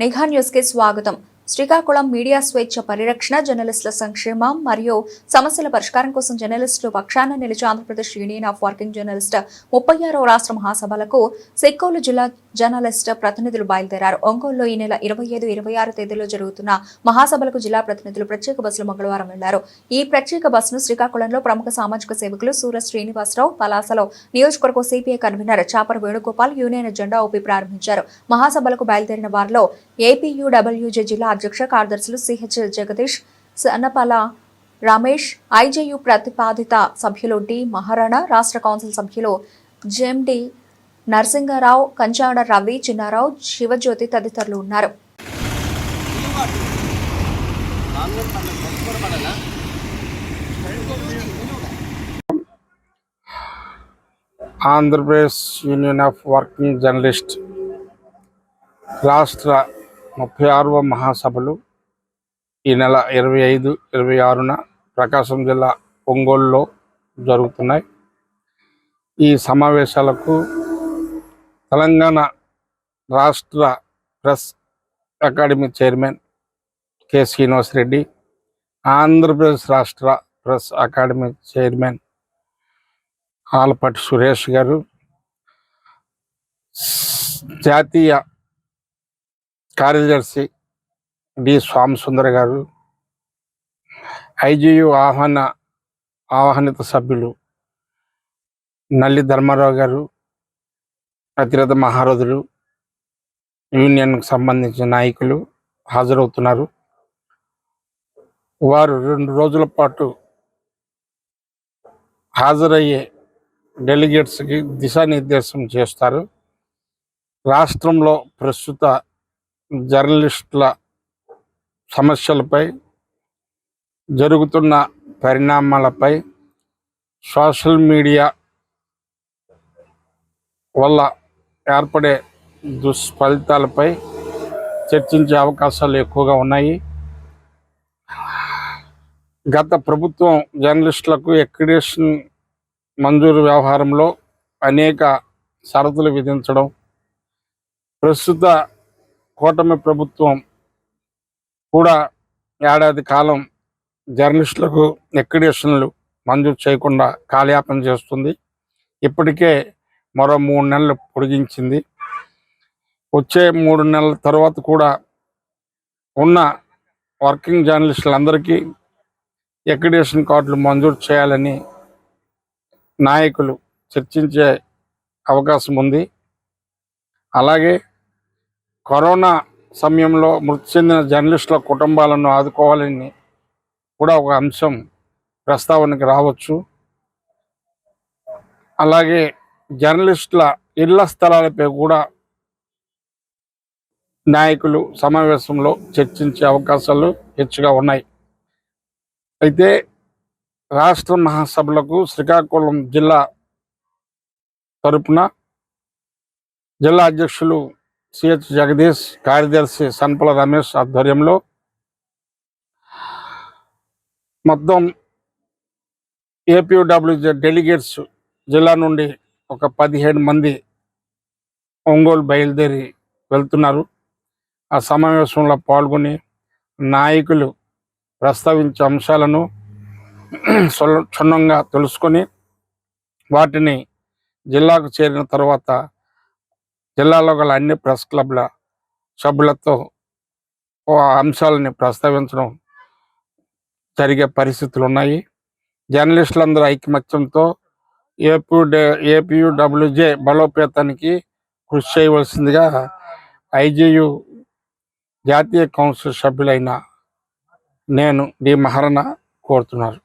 నిఘా న్యూస్కి స్వాగతం. శ్రీకాకుళం మీడియా స్వేచ్ఛ పరిరక్షణ జర్నలిస్టుల సంక్షేమం మరియు సమస్యల పరిష్కారం కోసం జర్నలిస్టులు పక్షాన నిలిచి Andhra Pradesh union of working journalist ముప్పై ఆరో రాష్ట్ర మహాసభలకు సెక్కోలు జిల్లా జర్నలిస్ట్ ప్రతినిధులు బయలుదేరారు. ఒంగోలులో ఈ నెల ఇరవై ఐదు ఇరవై ఆరు తేదీలో జరుగుతున్న మహాసభలకు జిల్లా ప్రతినిధులు ప్రత్యేక బస్సులు మంగళవారం వెళ్ళారు ఈ ప్రత్యేక బస్సును శ్రీకాకుళంలో ప్రముఖ సామాజిక సేవకులు సూరజ్ శ్రీనివాసరావు పలాసలో నియోజకవర్గ CPI convener Chapara Venugopal union జెండా ఊపి ప్రారంభించారు. మహాసభలకు బయలుదేరిన వారిలో A P U W J జిల్లా అధ్యక్ష కార్యదర్శులు C H Jagadish Sannapala Ramesh I J U ప్రతిపాదిత సభ్యులు డి మహారాణ రాష్ట్ర కౌన్సిల్ సభ్యులు జెండి నరసింగారావు కంచాడ రవి చిన్నారావు శివజ్యోతి తదితరులు ఉన్నారు. Andhra Pradesh union of working journalist రాష్ట్ర ముప్పై ఆరవ మహాసభలు ఈ నెల ఇరవై ఐదు ఇరవై ఆరున ప్రకాశం జిల్లా ఒంగోలులో జరుగుతున్నాయి. ఈ సమావేశాలకు తెలంగాణ రాష్ట్ర press academy chairman K Srinivas Reddy Andhra Pradesh రాష్ట్ర press academy chairman Alapati Suresh garu జాతీయ కార్యదర్శి డి స్వామిసుందర్ గారు ఐజియు ఆహ్వాన ఆహ్వానిత సభ్యులు నల్లి ధర్మారావు గారు ప్రతిరథ మహారథులు యూనియన్కు సంబంధించిన నాయకులు హాజరవుతున్నారు. వారు రెండు రోజుల పాటు హాజరయ్యే డెలిగేట్స్కి దిశానిర్దేశం చేస్తారు. రాష్ట్రంలో ప్రస్తుత జర్నలిస్టుల సమస్యలపై జరుగుతున్న పరిణామాలపై సోషల్ మీడియా వల్ల ఏర్పడే దుష్ఫలితాలపై చర్చించే అవకాశాలు ఎక్కువగా ఉన్నాయి. గత ప్రభుత్వం జర్నలిస్టులకు ఎక్రిడేషన్ మంజూరు వ్యవహారంలో అనేక షరతులు విధించడం ప్రస్తుత కూటమి ప్రభుత్వం కూడా ఏడాది కాలం జర్నలిస్టులకు ఎక్రిడేషన్లు మంజూరు చేయకుండా కాలయాపన చేస్తుంది. ఇప్పటికే మరో మూడు నెలలు పొడిగించింది. వచ్చే మూడు నెలల తర్వాత కూడా ఉన్న వర్కింగ్ జర్నలిస్టులందరికీ ఎక్రిడేషన్ కార్డులు మంజూరు చేయాలని నాయకులు చర్చించే అవకాశం ఉంది. అలాగే కరోనా సమయంలో మృతి చెందిన జర్నలిస్టుల కుటుంబాలను ఆదుకోవాలని కూడా ఒక అంశం ప్రస్తావనకి రావచ్చు. అలాగే జర్నలిస్టుల ఇళ్ళ స్థలాలపై కూడా నాయకులు సమావేశంలో చర్చించే అవకాశాలు హెచ్చుగా ఉన్నాయి. అయితే రాష్ట్ర మహాసభలకు శ్రీకాకుళం జిల్లా తరపున జిల్లా అధ్యక్షులు సిహెచ్ జగదీష్ కార్యదర్శి సన్పల రమేష్ ఆధ్వర్యంలో మొత్తం ఏపీడబ్ల్యూజెడ్ డెలిగేట్స్ జిల్లా నుండి ఒక పదిహేడు మంది ఒంగోలు బయలుదేరి వెళ్తున్నారు. ఆ సమావేశంలో పాల్గొని నాయకులు ప్రస్తావించే అంశాలను క్షుణ్ణంగా తెలుసుకొని వాటిని జిల్లాకు చేరిన తర్వాత జిల్లాలో గల అన్ని ప్రెస్ క్లబ్ల సభ్యులతో అంశాలని ప్రస్తావించడం జరిగే పరిస్థితులు ఉన్నాయి జర్నలిస్టులందరూ ఐకమత్యంతో ఏపీడే ఏపీయూడబ్ల్యూజే బలోపేతానికి కృషి చేయవలసిందిగా ఐజేయు జాతీయ కౌన్సిల్ సభ్యులైన నేను డి. మహారణ కోరుతున్నారు